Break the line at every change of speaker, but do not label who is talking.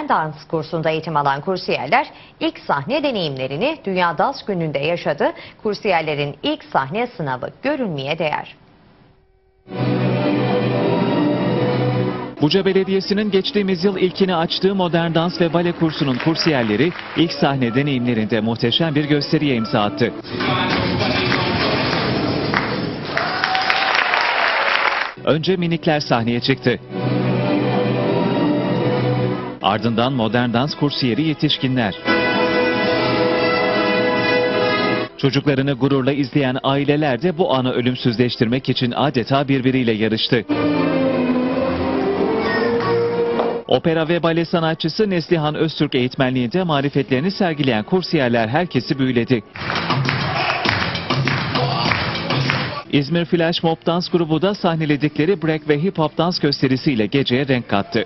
modern dans kursunda eğitim alan kursiyerler ilk sahne deneyimlerini Dünya Dans Günü'nde yaşadı. Kursiyerlerin ilk sahne sınavı görülmeye değer.
Buca Belediyesi'nin geçtiğimiz yıl ilkini açtığı modern dans ve bale kursunun kursiyerleri ilk sahne deneyimlerinde muhteşem bir gösteriye imza attı. Önce minikler sahneye çıktı. Ardından modern dans kursiyeri yetişkinler. Çocuklarını gururla izleyen aileler de bu anı ölümsüzleştirmek için adeta birbiriyle yarıştı. Opera ve bale sanatçısı Neslihan Öztürk eğitmenliğinde marifetlerini sergileyen kursiyerler herkesi büyüledi. İzmir Flash Mob Dans grubu da sahneledikleri break ve hip hop dans gösterisiyle geceye renk kattı.